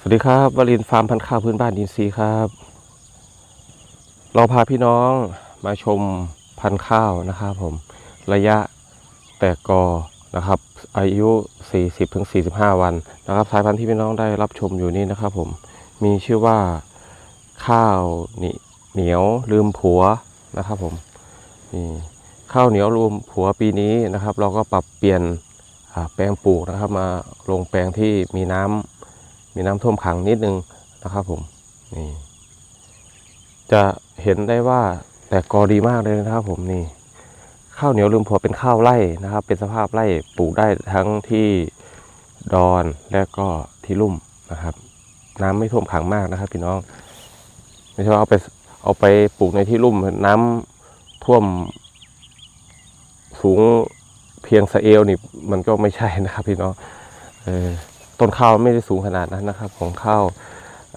สวัสดีครับวลินฟาร์มพันธุ์ข้าวพื้นบ้านดินซีครับ เราพาพี่น้องมาชมพันธุ์ข้าวนะครับผมระยะแตกกอนะครับ อายุ 40-45 วันนะครับ สายพันธุ์ที่พี่น้องได้รับชมอยู่นี่นะครับผมมีชื่อว่าข้าวนิเหนียวลืมผัวนะครับผมนี่ข้าวเหนียวลืมผัวปีนี้นะครับ เราก็ปรับเปลี่ยนแปลงปลูกนะครับ มาลงแปลงที่มีน้ำ มีน้ำท่วมขังนิดนึงนะครับผมนี่จะเห็นได้ว่าแตกกอดีมากเลยนะครับผมนี่ข้าวเหนียวลืมผัวเป็นข้าวไร่นะครับ เป็นสภาพไร่ปลูกได้ทั้งที่ดอนและก็ที่ลุ่มนะครับ น้ำไม่ท่วมขังมากนะครับ พี่น้องไม่ใช่ว่าเอาไปเอาไปปลูกในที่ลุ่มน้ำท่วม สูงเพียงสะเอวนี่มันก็ไม่ใช่นะครับ พี่น้องเออ ต้นข้าวไม่ได้สูงขนาดนั้นนะครับ ของข้าว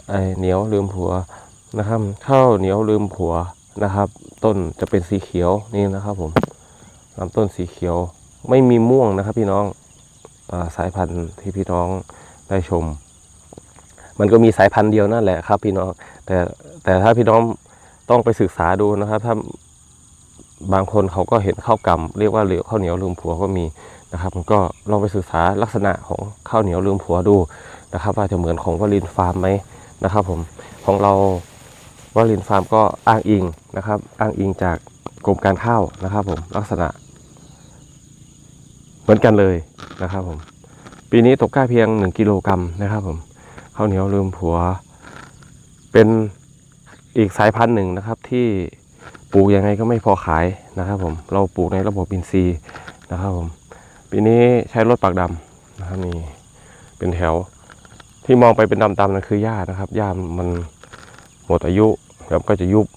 ไอเหนียวลืมผัวนะครับ ข้าวเหนียวลืมผัวนะครับ ต้นจะเป็นสีเขียวนี่นะครับ ผมลำต้นสีเขียวไม่มีม่วงนะครับ พี่น้องอาสายพันธุ์ที่พี่น้องได้ชม มันก็มีสายพันธุ์เดียวนั่นแหละครับ พี่น้องแต่แต่ถ้าพี่น้องต้องไปศึกษาดูนะครับ ถ้าบางคนเขาก็เห็นข้าวกำเรียกว่าเหลียวข้าวเหนียวลืมผัวก็มี นะครับผมก็ลองไปศึกษาลักษณะของข้าวเหนียวลืมผัวดูนะครับว่าจะเหมือนของวลินฟาร์มไหมนะครับผมของเราวลินฟาร์มก็อ้างอิงนะครับ อ้างอิงจากกรมการข้าวนะครับผมลักษณะ เหมือนกันเลยนะครับผมปีนี้ตกกล้าเพียง 1กิโลกรัมนะครับผมข้าวเหนียวลืมผัว เป็นอีกสายพันธุ์หนึ่งนะครับที่ปลูกยังไงก็ไม่พอขายนะครับผมเราปลูกในระบบอินทรีย์นะครับผม ปีนี้ใช้รถปากดำนะครับนี่เป็นแถว ที่มองไปเป็นดำๆนั่นคือหญ้านะครับหญ้ามันหมดอายุแล้วก็จะยุบ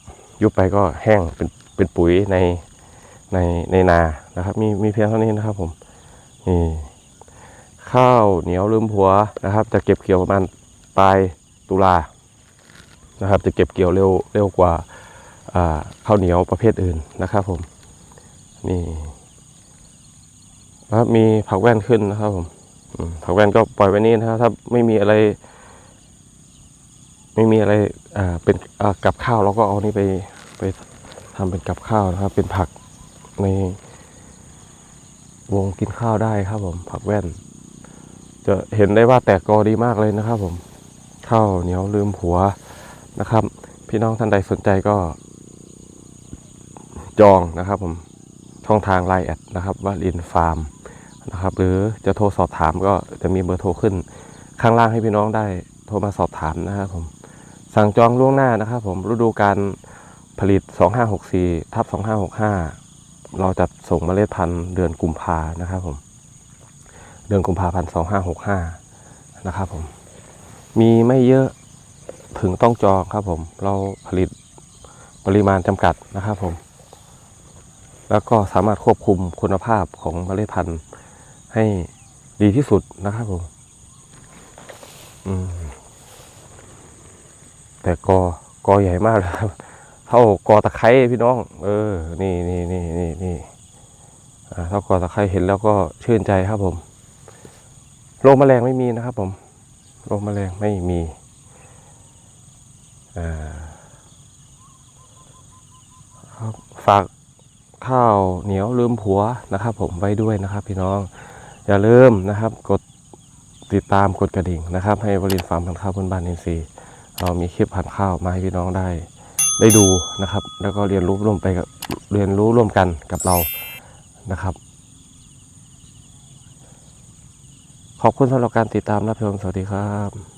ยุบไปก็แห้งเป็นเป็นปุ๋ยในในในนานะครับ มีมีเพียงเท่านี้นะครับผมนี่ข้าวเหนียวลืมผัวนะครับ จะเก็บเกี่ยวประมาณปลายตุลานะครับ จะเก็บเกี่ยวเร็วเร็วกว่าอ่าข้าวเหนียวประเภทอื่นนะครับผมนี่ นะครับ มีผักแว่นขึ้นนะครับผมผักแว่นก็ปล่อยไว้นี่นะครับ ถ้าไม่มีอะไร ไม่มีอะไรอ่าเป็นอ่ากับข้าวเราก็เอานี่ไปไปทำเป็นกับข้าวนะครับ เป็นผักในวงกินข้าวได้ครับผม ผักแว่น จะเห็นได้ว่าแตกกอดีมากเลยนะครับ ผมข้าวเหนียวลืมผัวนะครับ พี่น้องท่านใดสนใจก็ จองนะครับ ผมช่องทางไลน์แอดนะครับว่าลินฟาร์ม นะครับ หรือจะโทรสอบถามก็จะมีเบอร์โทรขึ้น ข้างล่างให้พี่น้องได้โทรมาสอบถามนะครับผมสั่งจองล่วงหน้านะครับผมฤดูการผลิต 2564ทับ2565 เราจะส่งเมล็ดพันธุ์เดือนกุมภานะครับผม เดือนกุมภาพันธ์2565 นะครับผม มีไม่เยอะถึงต้องจองครับผม เราผลิตปริมาณจำกัดนะครับผม แล้วก็สามารถควบคุมคุณภาพของเมล็ดพันธุ์ ให้ดีที่สุดนะครับผมแต่กอกอใหญ่มากเลยครับ เท่ากอตะไคร้พี่น้อง เออ นี่นี่นี่นี่นี่เท่ากอตะไคร้เห็นแล้วก็ชื่นใจครับผมโรคแมลงไม่มีนะครับผมโรคแมลงไม่มีฝากข้าวเหนียวลืมผัวนะครับ ผมไว้ด้วยนะครับ พี่น้อง อย่าลืมนะครับ กดติดตามกดกระดิ่งนะครับ ให้บริษัทฟาร์มพันธุ์ข้าวพื้นบ้านอินทรีย์เรามีคลิปพันธุ์ข้าวมาให้พี่น้องได้ ได้ดูนะครับ แล้วก็เรียนรู้ร่วมไปกับเรียนรู้ร่วมกันกับเรานะครับ ขอบคุณสำหรับการติดตามรับชมสวัสดีครับ